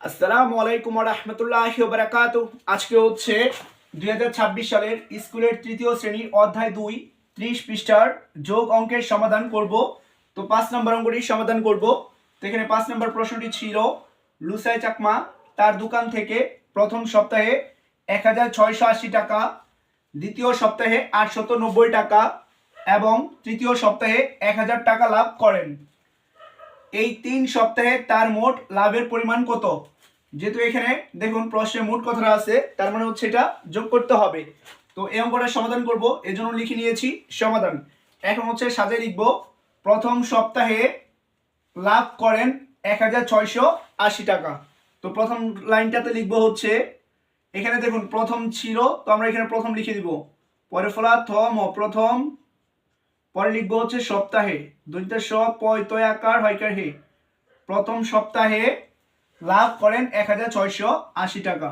আসসালামু আলাইকুম রহমতুল্লাহ বারাকাত আজকে হচ্ছে দু হাজার ছাব্বিশ সালের স্কুলের তৃতীয় শ্রেণির অধ্যায় দুই, ত্রিশ পৃষ্ঠার যোগ অঙ্কের সমাধান করব। তো পাঁচ নম্বর অঙ্কটি সমাধান করব। তো এখানে পাঁচ নম্বর প্রশ্নটি ছিল, লুসাই চাকমা তার দোকান থেকে প্রথম সপ্তাহে এক হাজার ছয়শো আশি টাকা, দ্বিতীয় সপ্তাহে আটশত টাকা এবং তৃতীয় সপ্তাহে এক হাজার টাকা লাভ করেন। এই তিন সপ্তাহে তার মোট লাভের পরিমাণ কত? যেহেতু এখানে দেখুন প্রশ্নে মোট কথাটা আছে, তার মানে হচ্ছে এটা যোগ করতে হবে। তো এই অঙ্কটা সমাধান করব, এজন্য লিখে নিয়েছি সমাধান। এখন হচ্ছে সাজে লিখব, প্রথম সপ্তাহে লাভ করেন এক হাজার ছয়শো আশি টাকা। তো প্রথম লাইনটাতে লিখব হচ্ছে, এখানে দেখুন প্রথম ছিল, তো আমরা এখানে প্রথম লিখে দিব। পরে ফলা থম, প্রথম পরে লিখব হচ্ছে সপ্তাহে। দুইটা সব পয়তয় আকার হয়কার হে? প্রথম সপ্তাহে লাভ করেন এক হাজার ছয়শো আশি টাকা।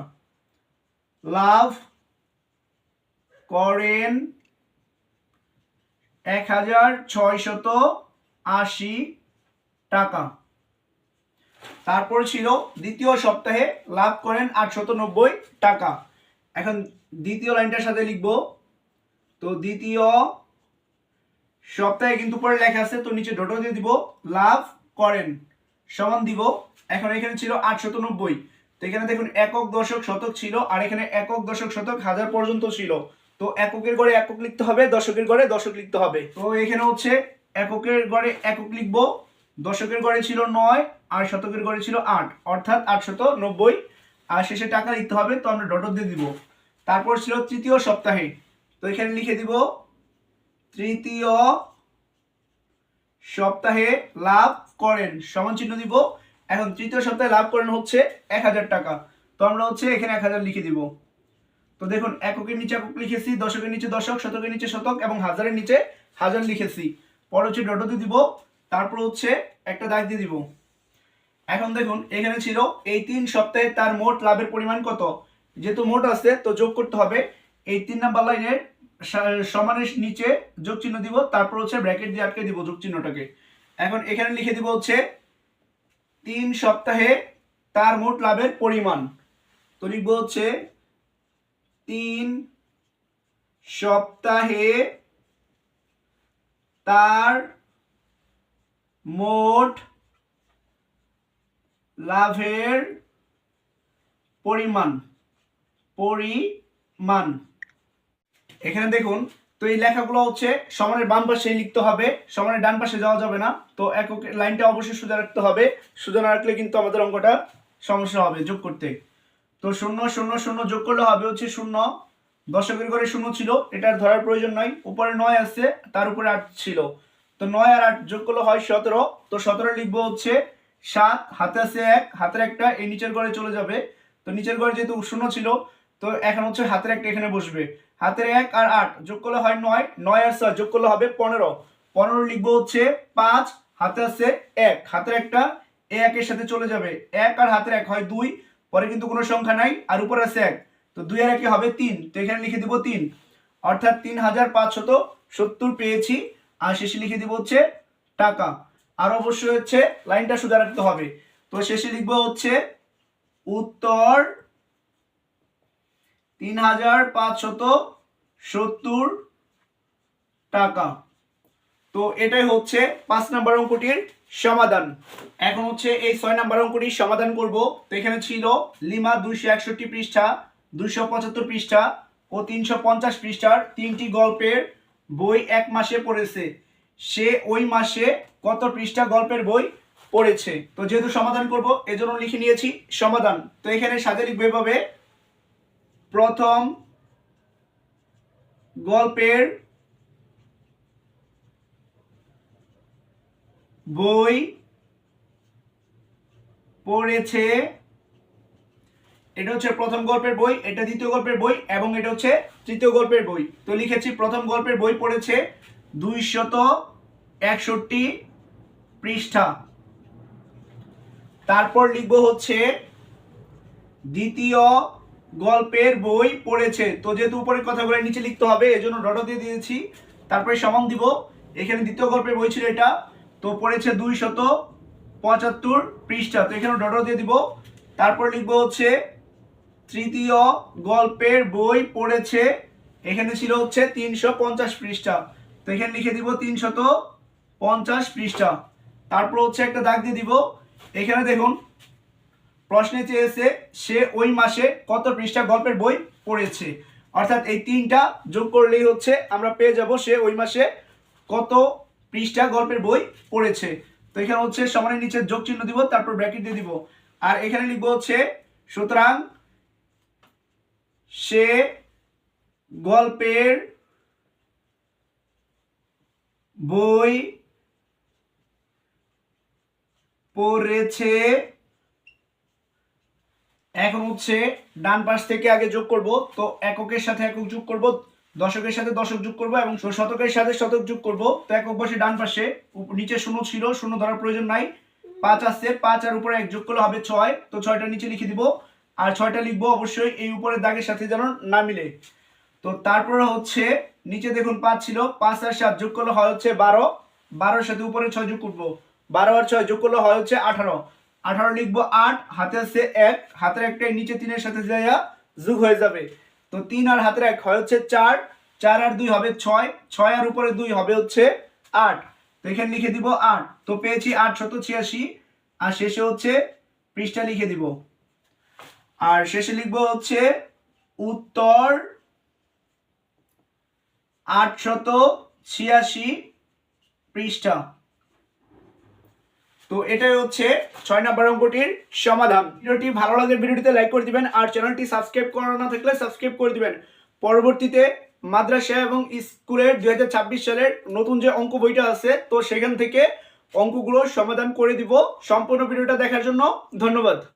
লাভ করেন এক হাজার ছয়শত আশি টাকা। তারপর ছিল দ্বিতীয় সপ্তাহে লাভ করেন আটশত নব্বই টাকা। এখন দ্বিতীয় লাইনটার সাথে লিখব। তো দ্বিতীয় সপ্তাহে কিন্তু পরে লেখা আছে, তো নিচে ডটো দিয়ে দিব, লাভ করেন, সমান দিব। এখন এখানে ছিল আটশত নব্বই। তো এখানে দেখুন, একক দশক শতক ছিল, আর এখানে একক দশক শতক হাজার পর্যন্ত ছিল। তো এককের গড়ে একক লিখতে হবে, দশকের গড়ে দশক লিখতে হবে। তো এখানে হচ্ছে, এককের গড়ে একক লিখব, দশকের গড়ে ছিল নয়, আর শতকের গড়ে ছিল আট। অর্থাৎ আটশত নব্বই। আর শেষে টাকা লিখতে হবে, তো আমরা ডটো দিয়ে দিব। তারপর ছিল তৃতীয় সপ্তাহে। তো এখানে লিখে দিব তৃতীয় সপ্তাহে লাভ করেন, সমান চিহ্ন দিব। এখন তৃতীয় সপ্তাহে লাভ করেন হচ্ছে এক হাজার টাকা। তো আমরা হচ্ছে এখানে এক হাজার লিখে দিব। তো দেখুন, এককের নিচে একক লিখেছি, দশকের নিচে দশক, শতকের নিচে শতক এবং হাজারের নিচে হাজার লিখেছি। পরে হচ্ছে ডটোতে দিব, তারপর হচ্ছে একটা দাগ দিয়ে দিব। এখন দেখুন, এখানে ছিল এই তিন সপ্তাহে তার মোট লাভের পরিমাণ কত? যেহেতু মোট আছে, তো যোগ করতে হবে। এই তিন নাম্বার লাইনের সমানের নিচে যোগ চিহ্ন দিব, তারপর হচ্ছে ব্র্যাকেট দিয়ে আটকে দিব যোগ চিহ্নটাকে। এখন এখানে লিখে দিব হচ্ছে, তিন সপ্তাহে তার মোট লাভের পরিমাণ। তো লিখব হচ্ছে, তিন সপ্তাহে তার মোট লাভের পরিমাণ পরিমাণ। এখানে দেখুন, তো এই লেখাগুলো হচ্ছে সমানের বাম পাশে লিখতে হবে, সমানের ডান পাশে যাওয়া যাবে না। তো একক লাইনটা অবশ্যই সোজা রাখতে হবে, সোজা না রাখলে কিন্তু আমাদের অঙ্কটা সমস্যা হবে যোগ করতে। তো শূন্য শূন্য শূন্য যোগ করলে হবে হচ্ছে শূন্য। দশকের ঘরে শূন্য ছিল, এটার ধরার প্রয়োজন নাই। উপরে নয় আছে, তার উপরে আট ছিল। তো নয় আর আট যোগ করলে হয় সতেরো। তো সতেরো লিখব হচ্ছে সাত, হাতে আছে এক, হাতের একটা, এই নিচের ঘরে চলে যাবে। তো নিচের ঘরে যেহেতু শূন্য ছিল তো এখন হচ্ছে হাতের একটা এখানে বসবে। হাতের এক আর আট, যোগ করলে হয় নয়। নয় আর ছয় যোগ করলে হবে পনেরো। পনেরো লিখব হচ্ছে পাঁচ, হাতে আছে এক। হাতের একটা একের সাথে চলে যাবে। এক আর হাতের এক হয় দুই, পরে কিন্তু কোনো সংখ্যা নাই, আর উপরে আছে এক। তো দুই আর একে হবে তিন। তো এখানে লিখে দিব তিন। অর্থাৎ তিন হাজার পাঁচশত সত্তর পেয়েছি। আর শেষে লিখে দিব হচ্ছে টাকা। আর অবশ্যই হচ্ছে লাইনটা সোজা রাখতে হবে। তো শেষে লিখব হচ্ছে উত্তর তিন হাজার পাঁচশত সত্তর টাকা। তো এটাই হচ্ছে পাঁচ নাম্বার অঙ্কটির সমাধান। এখন হচ্ছে এই ছয় নাম্বার অঙ্কটির সমাধান করব। তো এখানে ছিল লিমা দুইশো একষট্টি পৃষ্ঠা, দুইশো পঁচাত্তর পৃষ্ঠা ও তিনশো পঞ্চাশ পৃষ্ঠার তিনটি গল্পের বই এক মাসে পড়েছে। সে ওই মাসে কত পৃষ্ঠা গল্পের বই পড়েছে? তো যেহেতু সমাধান করব, এজন্য লিখে নিয়েছি সমাধান। তো এখানে সাথে লিখবে এভাবে প্রথম গল্পের বই পড়েছে, এটা হচ্ছে প্রথম গল্পের বই, এটা দ্বিতীয় গল্পের বই, এবং এটা হচ্ছে তৃতীয় গল্পের বই। তো লিখেছি, প্রথম গল্পের বই পড়েছে দুইশত একষট্টি পৃষ্ঠা। তারপর লিখব হচ্ছে দ্বিতীয় গল্পের বই পড়েছে। তো যেহেতু উপরের কথাগুলো নিচে লিখতে হবে, এজন্য ডটো দিয়ে দিয়েছি। তারপরে সমান দিব। এখানে দ্বিতীয় গল্পের বই ছিল এটা। তো পড়েছে দুই শত পঁচাত্তর পৃষ্ঠা। তো এখানে ডটো দিয়ে দিব। তারপর লিখব হচ্ছে, তৃতীয় গল্পের বই পড়েছে। এখানে ছিল হচ্ছে তিনশো পঞ্চাশ পৃষ্ঠা। তো এখানে লিখে দিব তিনশত পঞ্চাশ পৃষ্ঠা। তারপর হচ্ছে একটা দাগ দিয়ে দিব। এখানে দেখুন প্রশ্নে চেয়েছে সে ওই মাসে কত পৃষ্ঠা গল্পের বই পড়েছে। অর্থাৎ এই তিনটা যোগ করলেই হচ্ছে আমরা পেয়ে যাব সে ওই মাসে কত পৃষ্ঠা গল্পের বই পড়েছে। তো এখানে হচ্ছে সমানের নিচে যোগ চিহ্ন দিব, তারপর ব্র্যাকেট দিয়ে দিব। আর এখানে লিখব হচ্ছে, সুতরাং সে গল্পের বই পড়েছে এখন হচ্ছে ডান পাশ থেকে আগে যোগ করব, তো এককের সাথে একক যোগ করব, দশকের সাথে দশক যোগ করব এবং শতকের সাথে শতক যোগ করব। তো একক বসে ডান পাশে নিচে শূন্য ছিল, শূন্য ধরার প্রয়োজন নাই। পাঁচ আসছে পাঁচ আর উপরে এক যোগ করলে হবে ছয়, তো ছয়টা নিচে লিখে দিব। আর ছয়টা লিখব অবশ্যই এই উপরের দাগের সাথে যেন না মিলে। তো তারপরে হচ্ছে, নিচে দেখুন পাঁচ ছিল, পাঁচ আর সাত যোগ করলে হয় হচ্ছে বারো, বারোর সাথে উপরে ছয় যোগ করব। বারো আর ছয় যোগ করলে হয় হচ্ছে আঠারো। আঠারো লিখব আট, হাতে আছে এক, হাতের একটা নিচে তিনের সাথে যাইয়া যোগ হয়ে যাবে। তো তিন আর হাতের এক হয় হচ্ছে চার চার আর দুই হবে ছয় ছয় আর উপরে দুই হবে হচ্ছে আট। তো এখানে লিখে দিব আট। তো পেয়েছি আট শত ছিয়াশি, আর শেষে হচ্ছে পৃষ্ঠা লিখে দিব। আর শেষে লিখব হচ্ছে উত্তর আটশত ছিয়াশি পৃষ্ঠা। তো এটাই হচ্ছে ছয় নম্বর অঙ্কটির সমাধান। ভিডিওটি ভালো লাগে ভিডিওটিতে লাইক করে দিবেন আর চ্যানেলটি সাবস্ক্রাইব করা না থাকলে সাবস্ক্রাইব করে দিবেন। পরবর্তীতে মাদ্রাসা এবং স্কুলের দুই হাজার ছাব্বিশ সালের নতুন যে অঙ্ক বইটা আছে, তো সেখান থেকে অঙ্কগুলো সমাধান করে দিব। সম্পূর্ণ ভিডিওটা দেখার জন্য ধন্যবাদ।